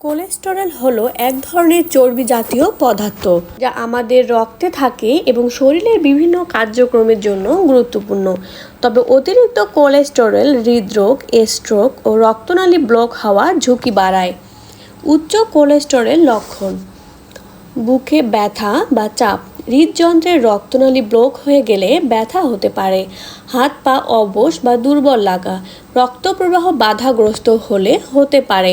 Cholesterol হলো এক ধরনের চর্বি জাতীয় পদার্থ যা আমাদের রক্তে থাকে এবং শরীরের বিভিন্ন কার্যক্রমের জন্য গুরুত্বপূর্ণ। তবে অতিরিক্ত কোলেস্টেরল, হৃদরোগ, স্ট্রোক ও রক্তনালী ব্লক হওয়ার ঝুঁকি বাড়ায়। উচ্চ কোলেস্টেরল লক্ষণ। বুকে ব্যথা বা চাপ। হৃদযন্ত্রের রক্তনালী ব্লক হয়ে গেলে ব্যথা হতে পারে। হাত, পা অবশ বা দুর্বল লাগা। রক্তপ্রবাহ বাধাগ্রস্ত হলে হতে পারে।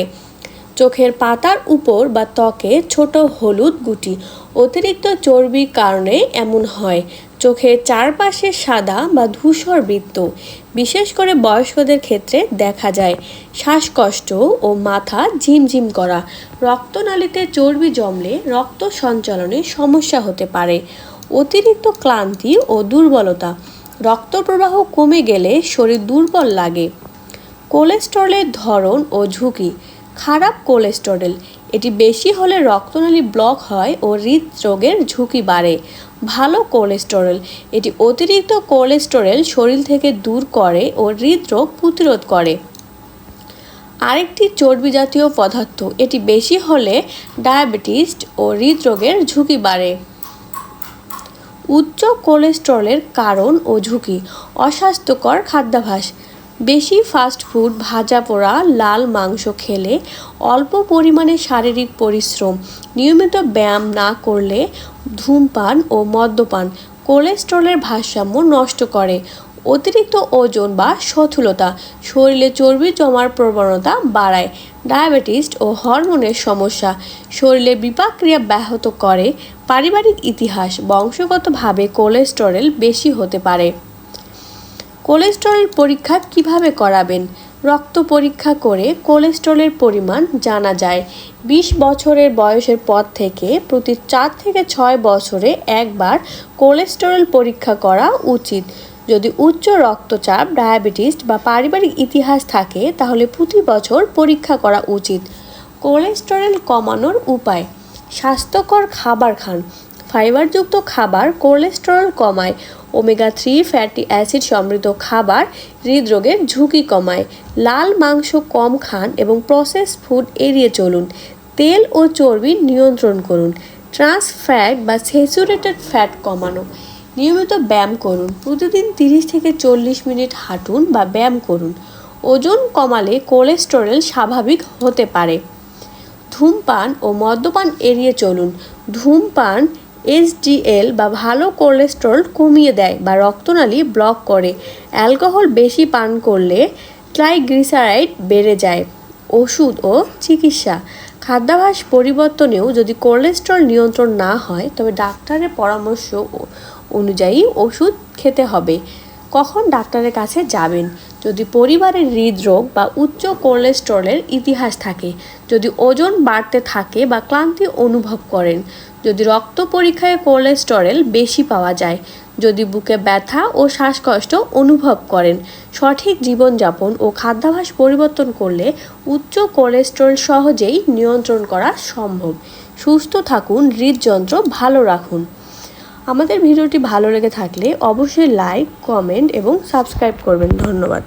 চোখের পাতার উপর বা ত্বকে ছোট হলুদ গুটি। অতিরিক্ত চর্বির কারণে এমন হয়। চোখের চারপাশে সাদা বা ধূসর বৃত্ত। বিশেষ করে বয়স্কদের ক্ষেত্রে দেখা যায়। শ্বাসকষ্ট ও মাথা ঝিমঝিম করা। রক্তনালীতে চর্বি জমলে রক্ত সঞ্চালনে সমস্যা হতে পারে। অতিরিক্ত ক্লান্তি ও দুর্বলতা। রক্ত প্রবাহ কমে গেলে শরীর দুর্বল লাগে। কোলেস্ট্রলের ধরন ও ঝুঁকি। খারাপ কোলেস্টেরল। এটি বেশি হলে রক্তনালী ব্লক হয় ও হৃদরোগের ঝুঁকি বাড়ে। ভালো কোলেস্টেরল। এটি অতিরিক্ত কোলেস্টেরল শরীর থেকে দূর করে ও হৃদরোগ প্রতিরোধ করে। আরেকটি চর্বি জাতীয় পদার্থ। এটি বেশি হলে ডায়াবেটিস ও হৃদরোগের ঝুঁকি বাড়ে। উচ্চ কোলেস্টেরলের কারণ ও ঝুঁকি। অস্বাস্থ্যকর খাদ্যাভ্যাস। বেশি ফাস্ট ফুড ভাজা পোড়া, লাল মাংস খেলে অল্প পরিমাণে শারীরিক পরিশ্রম, নিয়মিত ব্যায়াম না করলে ধূমপান ও মদ্যপান কোলেস্ট্রলের ভারসাম্য নষ্ট করে। অতিরিক্ত ওজন বা সথুলতা শরীরে চর্বি জমার প্রবণতা বাড়ায়। ডায়াবেটিস ও হরমোনের সমস্যা শরীরে বিপাক্রিয়া ব্যাহত করে। পারিবারিক ইতিহাস বংশগতভাবে কোলেস্টেরল বেশি হতে পারে। কোলেস্টেরল পরীক্ষা কীভাবে করাবেন? রক্ত পরীক্ষা করে কোলেস্টেরলের পরিমাণ জানা যায়। বিশ বছরের বয়সের পর থেকে প্রতি চার থেকে ছয় বছরে একবার কোলেস্টেরল পরীক্ষা করা উচিত। যদি উচ্চ রক্তচাপ, ডায়াবেটিস বা পারিবারিক ইতিহাস থাকে, তাহলে প্রতি বছর পরীক্ষা করা উচিত। কোলেস্টেরল কমানোর উপায়? স্বাস্থ্যকর খাবার খান। ফাইবারযুক্ত খাবার কোলেস্টেরল কমায়। ওমেগা থ্রি ফ্যাটি অ্যাসিড সমৃদ্ধ খাবার হৃদরোগের ঝুঁকি কমায়। লাল মাংস কম খান এবং প্রসেস ফুড এড়িয়ে চলুন। তেল ও চর্বি নিয়ন্ত্রণ করুন। ট্রান্স ফ্যাট বা স্যাচুরেটেড ফ্যাট কমানো। নিয়মিত ব্যায়াম করুন। প্রতিদিন তিরিশ থেকে চল্লিশ মিনিট হাঁটুন বা ব্যায়াম করুন। ওজন কমালে কোলেস্টেরল স্বাভাবিক হতে পারে। ধূমপান ও মদ্যপান এড়িয়ে চলুন। ধূমপান এসডিএল বা ভালো কোলেস্ট্রল কমিয়ে দেয় বা রক্তনালী ব্লক করে। অ্যালকোহল বেশি পান করলে ট্রাইগ্লিসারাইড বেড়ে যায়। ওষুধ ও চিকিৎসা। খাদ্যাভ্যাস পরিবর্তনেও যদি কোলেস্ট্রল নিয়ন্ত্রণ না হয়, তবে ডাক্তারের পরামর্শ অনুযায়ী ওষুধ খেতে হবে। কখন ডাক্তারের কাছে যাবেন? যদি পরিবারের হৃদরোগ বা উচ্চ কোলেস্ট্রলের ইতিহাস থাকে, যদি ওজন বাড়তে থাকে বা ক্লান্তি অনুভব করেন যদি রক্ত পরীক্ষায় কোলেস্টেরল বেশি পাওয়া যায়, যদি বুকে ব্যথা ও শ্বাসকষ্ট অনুভব করেন, সঠিক জীবনযাপন ও খাদ্যাভাস পরিবর্তন করলে উচ্চ কোলেস্টেরল সহজেই নিয়ন্ত্রণ করা সম্ভব। সুস্থ থাকুন, হৃদযন্ত্র ভালো রাখুন। আমাদের ভিডিওটি ভালো লেগে থাকলে অবশ্যই লাইক কমেন্ট এবং সাবস্ক্রাইব করবেন। ধন্যবাদ।